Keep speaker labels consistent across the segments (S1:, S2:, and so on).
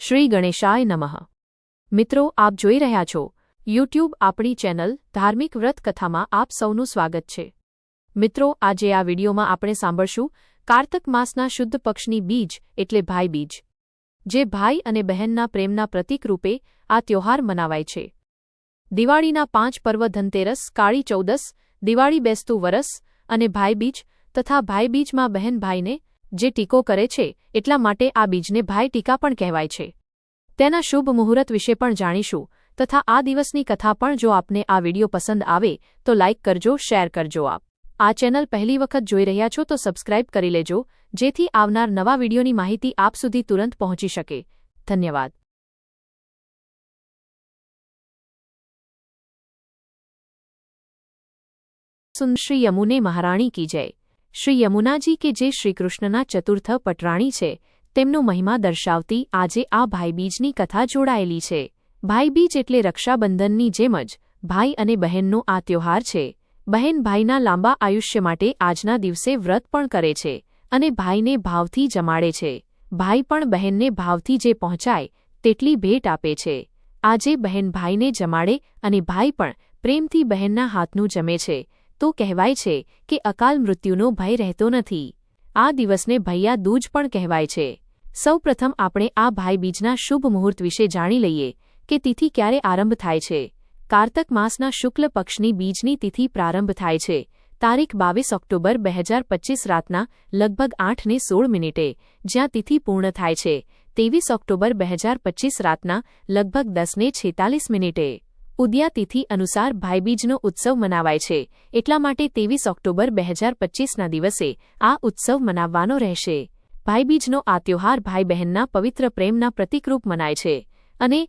S1: શ્રી ગણેશાય નમઃ. મિત્રો, આપ જોઈ રહ્યા છો, યુટ્યુબ આપણી ચેનલ ધાર્મિક વ્રત કથામાં આપ સૌનું સ્વાગત છે. મિત્રો, આજે આ વિડીયોમાં આપણે સાંભળશું કાર્તક માસના શુદ્ધ પક્ષની બીજ, એટલે ભાઈ બીજ. જે ભાઈ અને બહેનના પ્રેમના પ્રતીક રૂપે આ ત્યોહાર મનાવાય છે. દિવાળીના પાંચ પર્વ ધનતેરસ, કાળી ચૌદસ, દિવાળી બેસતું વરસ અને ભાઈબીજ તથા ભાઈબીજમાં બહેન ભાઈને જે ટીકો કરે છે, એટલા માટે આ બીજને ભાઈ ટીકા પણ કહેવાય છે. તેના શુભ મુહૂર્ત વિશે પણ જાણીશું, તથા આ દિવસની કથા પણ જો આપને આ વીડિયો પસંદ આવે, તો લાઇક કરજો, શેર કરજો આપ. આ ચેનલ પહેલી વખત જોઈ રહ્યા છો તો સબસ્ક્રાઇબ કરી લેજો, જેથી આવનાર નવા વિડીયોની માહિતી આપ સુધી તુરંત પહોંચી શકે. ધન્યવાદ. સુન શ્રી યમુને મહારાણી કી જય. શ્રી યમુનાજી કે જે શ્રીકૃષ્ણના ચતુર્થ પટરાણી છે તેમનો મહિમા દર્શાવતી આજે આ ભાઈબીજની કથા જોડાયેલી છે. ભાઈબીજ એટલે રક્ષાબંધનની જેમ જ ભાઈ અને બહેનનો આ ત્યોહાર છે. બહેન ભાઈના લાંબા આયુષ્ય માટે આજના દિવસે વ્રત પણ કરે છે અને ભાઈને ભાવથી જમાડે છે. ભાઈ પણ બહેનને ભાવથી જે પહોંચાય તેટલી ભેટ આપે છે. આજે બહેન ભાઈને જમાડે અને ભાઈ પણ પ્રેમથી બહેનના હાથનું જમે છે. તો કહેવાય છે કે અકાલ મૃત્યુનો ભય રહેતો નથી. આ દિવસને ભૈયા દૂજ પણ કહેવાય છે. સૌપ્રથમ આપણે આ ભાઈબીજના શુભ મુહૂર્ત વિશે જાણી લઈએ કે તિથિ ક્યારે આરંભ થાય છે. કાર્તક માસના શુક્લ પક્ષની બીજની તિથિ પ્રારંભ થાય છે. તારીખ બાવીસ ઓક્ટોબર બે હજાર પચીસ રાતના લગભગ આઠને સોળ મિનિટે, જ્યાં તિથિ પૂર્ણ થાય છે. ત્રેવીસ ઓક્ટોબર બે હજાર પચીસ રાતના લગભગ દસને છેતાલીસ મિનિટે. ઉદ્યાતિથિ અનુસાર ભાઈબીજનો ઉત્સવ મનાવાય છે. એટલા માટે ત્રેવીસ ઓક્ટોબર બે હજાર પચીસના દિવસે આ ઉત્સવ મનાવવાનો રહેશે. ભાઈબીજનો આ ત્યોહાર ભાઈ બહેનના પવિત્ર પ્રેમના પ્રતિકરૂપ મનાય છે અને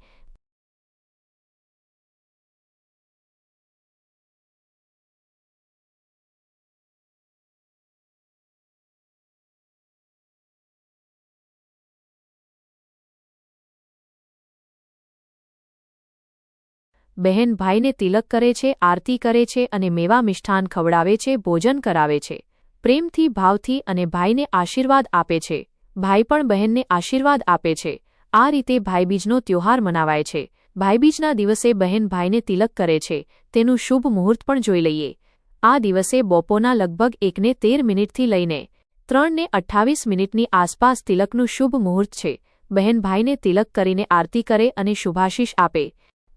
S1: બહેન ભાઈને તિલક કરે છે, આરતી કરે છે અને મેવા મિષ્ઠાન ખવડાવે છે, ભોજન કરાવે છે. પ્રેમથી, ભાવથી અને ભાઈને આશીર્વાદ આપે છે. ભાઈ પણ બહેનને આશીર્વાદ આપે છે. આ રીતે ભાઈબીજનો ત્યોહાર મનાવાય છે. ભાઈબીજના દિવસે બહેન ભાઈને તિલક કરે છે. તેનું શુભ મુહૂર્ત પણ જોઈ લઈએ. આ દિવસે બપોરના લગભગ એકને તેર મિનિટથી લઈને ત્રણને અઠ્ઠાવીસ મિનિટની આસપાસ તિલકનું શુભ મુહૂર્ત છે. બહેન ભાઈને તિલક કરીને આરતી કરે અને શુભાશીષ આપે.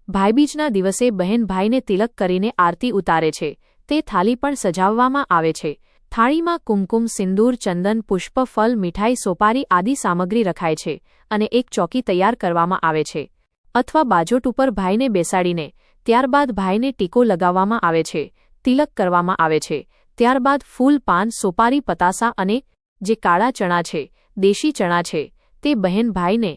S1: ભાઈબીજના દિવસે બહેન ભાઈને તિલક કરીને આરતી ઉતારે છે. તે થાલી પણ સજાવવામાં આવે છે. થાળીમાં કુમકુમ, સિંદૂર, ચંદન, પુષ્પ, ફલ, મીઠાઈ, સોપારી આદિ સામગ્રી રખાય છે અને એક ચોકી તૈયાર કરવામાં આવે છે. અથવા બાજોટ ઉપર ભાઈને બેસાડીને, ત્યારબાદ ભાઈને ટીકો લગાવવામાં આવે છે, તિલક કરવામાં આવે છે, ત્યારબાદ ફૂલ, પાન, સોપારી, પતાસા અને જે કાળા ચણા છે, દેશી ચણા છે, તે બહેન ભાઈને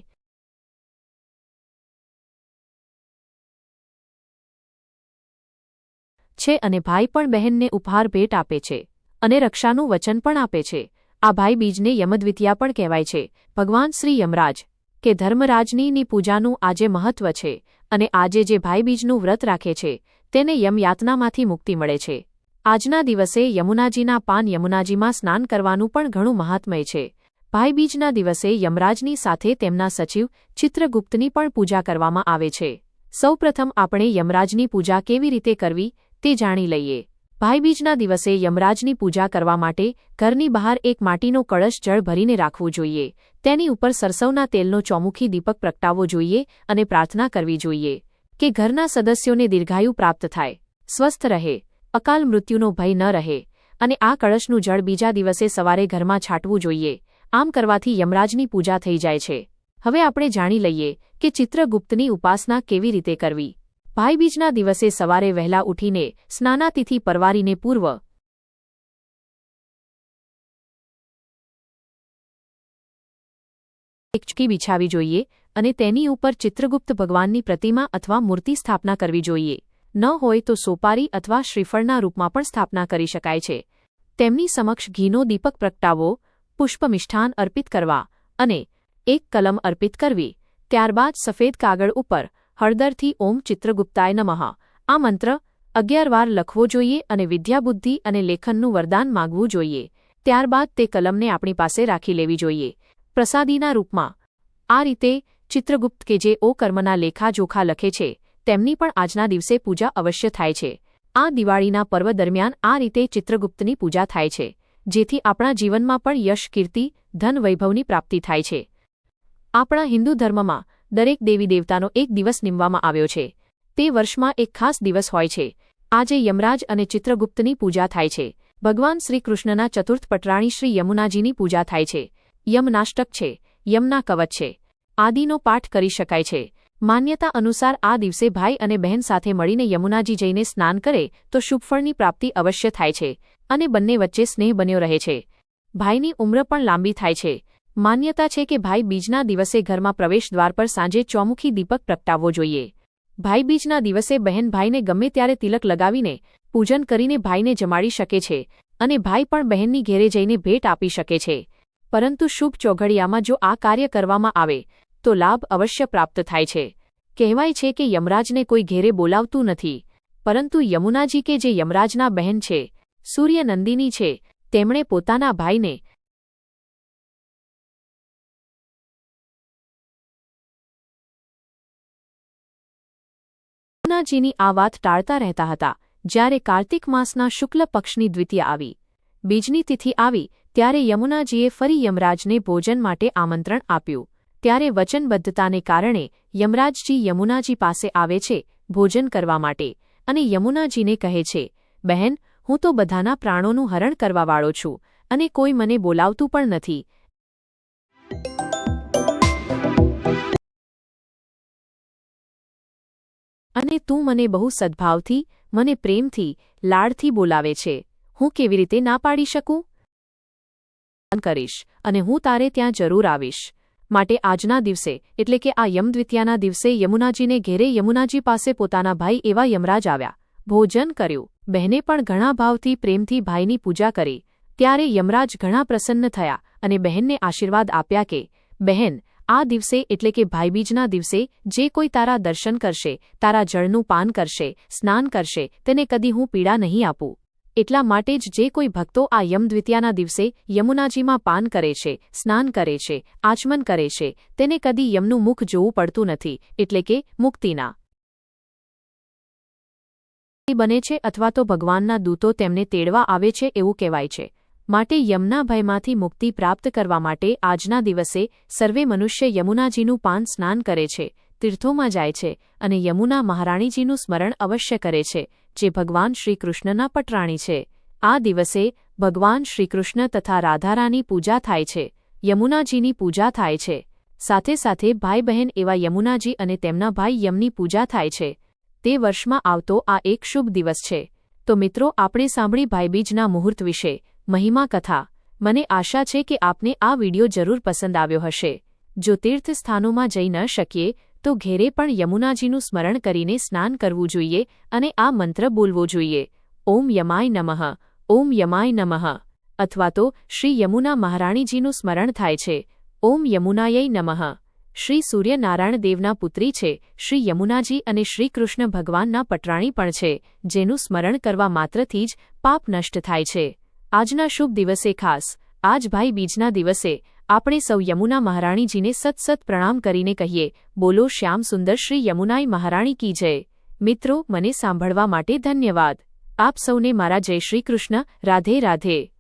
S1: છે અને ભાઈ પણ બહેનને ઉપહાર ભેટ આપે છે. અને રક્ષાનું વચન પણ આપે છે. આ ભાઈબીજને યમદ્વિતીયા પણ કહેવાય છે. ભગવાન શ્રી યમરાજ, કે ધર્મરાજનીની પૂજાનું આજે મહત્વ છે અને આજે જે ભાઈબીજનું વ્રત રાખે છે, તેને યમયાતનામાંથી મુક્તિ મળે છે. આજના દિવસે યમુનાજીના પાન યમુનાજીમાં સ્નાન કરવાનું પણ ઘણું મહાત્મય છે. ભાઈબીજના દિવસે યમરાજની સાથે તેમના સચિવ ચિત્રગુપ્તની પણ પૂજા કરવામાં આવે છે. સૌપ્રથમ આપણે યમરાજની પૂજા કેવી રીતે કરવી તે જાણી લઈએ. ભાઈબીજના દિવસે યમરાજની પૂજા કરવા માટે ઘરની બહાર એક માટીનો કળશ જળ ભરીને રાખવું જોઈએ. તેની ઉપર સરસવના તેલનો ચોમુખી દીપક પ્રગટાવવો જોઈએ અને પ્રાર્થના કરવી જોઈએ કે ઘરના સદસ્યોને દીર્ઘાયુ પ્રાપ્ત થાય. સ્વસ્થ રહે. અકાલ મૃત્યુનો ભય ન રહે. અને આ કળશનું જળ બીજા દિવસે સવારે ઘરમાં છાંટવું જોઈએ. આમ કરવાથી યમરાજની પૂજા થઈ જાય છે. હવે આપણે જાણી લઈએ કે ચિત્રગુપ્તની ઉપાસના કેવી રીતે કરવી. ભાઈબીજના દિવસે સવારે વહેલા ઉઠીને સ્નાનાતિથિ પરવારીને પૂર્વ એકચકી બિછાવી જોઈએ અને તેની ઉપર ચિત્રગુપ્ત ભગવાનની પ્રતિમા અથવા મૂર્તિ સ્થાપના કરવી જોઈએ. ન હોય તો સોપારી અથવા શ્રીફળના રૂપમાં પણ સ્થાપના કરી શકાય છે. તેમની સમક્ષ ઘીનો દીપક પ્રગટાવો, પુષ્પમિષ્ઠાન અર્પિત કરવા અને એક કલમ અર્પિત કરવી. ત્યારબાદ સફેદ કાગળ ઉપર હળદરથી ઓમ ચિત્રગુપ્તાય નમઃ. આ મંત્ર અગિયાર વાર લખવો જોઈએ અને વિદ્યાબુદ્ધિ અને લેખનનું વરદાન માગવું જોઈએ. ત્યારબાદ તે કલમને આપણી પાસે રાખી લેવી જોઈએ. પ્રસાદીના રૂપમાં, આ રીતે ચિત્રગુપ્ત કે જે ઓ કર્મના લેખાજોખા લખે છે, તેમની પણ આજના દિવસે પૂજા અવશ્ય થાય છે. આ દિવાળીના પર્વ દરમિયાન આ રીતે ચિત્રગુપ્તની પૂજા થાય છે, જેથી આપણા જીવનમાં પણ યશ, કીર્તિ, ધન, વૈભવની પ્રાપ્તિ થાય છે. આપણા હિન્દુ ધર્મમાં દરેક દેવી દેવતાનો એક દિવસ નિમવામાં આવ્યો છે. તે વર્ષમાં એક ખાસ દિવસ હોય છે. આજે યમરાજ અને ચિત્રગુપ્તની પૂજા થાય છે. ભગવાન શ્રીકૃષ્ણના ચતુર્થ પટરાણી શ્રી યમુનાજીની પૂજા થાય છે. યમનાષ્ટક છે. યમના કવચ છે. આદિનો પાઠ કરી શકાય છે. માન્યતા અનુસાર આ દિવસે ભાઈ અને બહેન સાથે મળીને યમુનાજી જઈને સ્નાન કરે તો શુભફળની પ્રાપ્તિ અવશ્ય થાય છે અને બંને વચ્ચે સ્નેહ બન્યો રહે છે. ભાઈની ઉંમર પણ લાંબી થાય છે. માન્યતા છે કે ભાઈ બીજના દિવસે ઘરમાં પ્રવેશ દ્વાર પર સાંજે ચોમુખી દીપક પ્રગટાવવો જોઈએ. ભાઈબીજના દિવસે બહેન ભાઈને ગમે ત્યારે તિલક લગાવીને પૂજન કરીને ભાઈને જમાડી શકે છે અને ભાઈ પણ બહેનની ઘેરે જઈને ભેટ આપી શકે છે. પરંતુ શુભ ચોઘડિયામાં જો આ કાર્ય કરવામાં આવે, તો લાભ અવશ્ય પ્રાપ્ત થાય છે. કહેવાય છે કે યમરાજને કોઈ ઘેરે બોલાવતું નથી. પરંતુ યમુનાજી કે જે યમરાજના બહેન છે, સૂર્યનંદિની છે, તેમણે પોતાના ભાઈને યમુનાજીની આ વાત ટાળતા રહેતા હતા, જ્યારે કાર્તિક માસના શુક્લ પક્ષની દ્વિતીય આવી. બીજની તિથિ આવી, ત્યારે યમુનાજીએ ફરી યમરાજને ભોજન માટે આમંત્રણ આપ્યું. ત્યારે વચનબદ્ધતાને કારણે યમરાજજી યમુનાજી પાસે આવે છે, ભોજન કરવા માટે. અને યમુનાજીને કહે છે, બહેન, હું તો બધાના પ્રાણોનું હરણ કરવાવાળો છું, અને કોઈ મને બોલાવતું પણ નથી અને તું મને બહુ સદ્ભાવથી, મને પ્રેમથી, લાડથી બોલાવે છે. હું કેવી રીતે ના પાડી શકું? કરીશ અને હું તારે ત્યાં જરૂર આવીશ. માટે આજના દિવસે, એટલે કે આ યમદ્વિત્યાના દિવસે યમુનાજીને ઘેરે યમુનાજી પાસે પોતાના ભાઈ એવા યમરાજ આવ્યા. ભોજન કર્યું. બહેને પણ ઘણા ભાવથી પ્રેમથી ભાઈની પૂજા કરી. ત્યારે યમરાજ ઘણા પ્રસન્ન થયા અને બહેનને આશીર્વાદ આપ્યા કે, બહેન આ દિવસે એટલે કે ભાઈબીજના દિવસે જે કોઈ તારા દર્શન કરશે, તારા જળનું પાન કરશે, સ્નાન કરશે, તેને કદી હું પીડા નહીં આપું. એટલા માટે જ જે કોઈ ભક્તો આ યમદ્વિતીયાના દિવસે યમુનાજીમાં પાન કરે છે, સ્નાન કરે છે, આચમન કરે છે, તેને કદી યમનું મુખ જોવું પડતું નથી, એટલે કે મુક્તિના. બને છે અથવા તો ભગવાનના દૂતો તેમને તેડવા આવે છે એવું કહેવાય છે. માટે યમના ભયમાંથી મુક્તિ પ્રાપ્ત કરવા માટે આજના દિવસે સર્વે મનુષ્ય યમુનાજીનું પાન સ્નાન કરે છે, તીર્થોમાં જાય છે અને યમુના મહારાણીજીનું સ્મરણ અવશ્ય કરે છે, જે ભગવાન શ્રીકૃષ્ણના પટરાણી છે. આ દિવસે ભગવાન શ્રીકૃષ્ણ તથા રાધારાની પૂજા થાય છે, યમુનાજીની પૂજા થાય છે. સાથે સાથે ભાઈ બહેન એવા યમુનાજી અને તેમના ભાઈ યમની પૂજા થાય છે. તે વર્ષમાં આવતો આ એક શુભ દિવસ છે. તો મિત્રો, આપણે સાંભળી ભાઈબીજના મુહૂર્ત વિશે મહિમા કથા. મને આશા છે કે આપને આ વિડિયો જરૂર પસંદ આવ્યો હશે. જો તીર્થસ્થાનોમાં જઈ ન શકીએ, તો ઘેરે પણ યમુનાજીનું સ્મરણ કરીને સ્નાન કરવું જોઈએ અને આ મંત્ર બોલવો જોઈએ. ઓમ યમાય નમઃ. ઓમ યમાય નમઃ. અથવા તો શ્રી યમુના મહારાણીજીનું સ્મરણ થાય છે. ઓમ યમુનાયય નમઃ. શ્રી સૂર્યનારાયણ દેવના પુત્રી છે. શ્રી યમુનાજી અને શ્રી કૃષ્ણ ભગવાનના પટરાણી પણ છે, જેનું સ્મરણ કરવા માત્રથી જ પાપ નષ્ટ થાય છે. આજના શુભ દિવસે ખાસ. આજ ભાઈ બીજના દિવસે આપણે સૌ યમુના મહારાણીજીને સતસત પ્રણામ કરીને કહીએ. બોલો, શ્યામ સુંદર શ્રી યમુનાઈ મહારાણી કી જય. મિત્રો, મને સાંભળવા માટે ધન્યવાદ. આપ સૌને મારા જય શ્રી કૃષ્ણ. રાધે રાધે.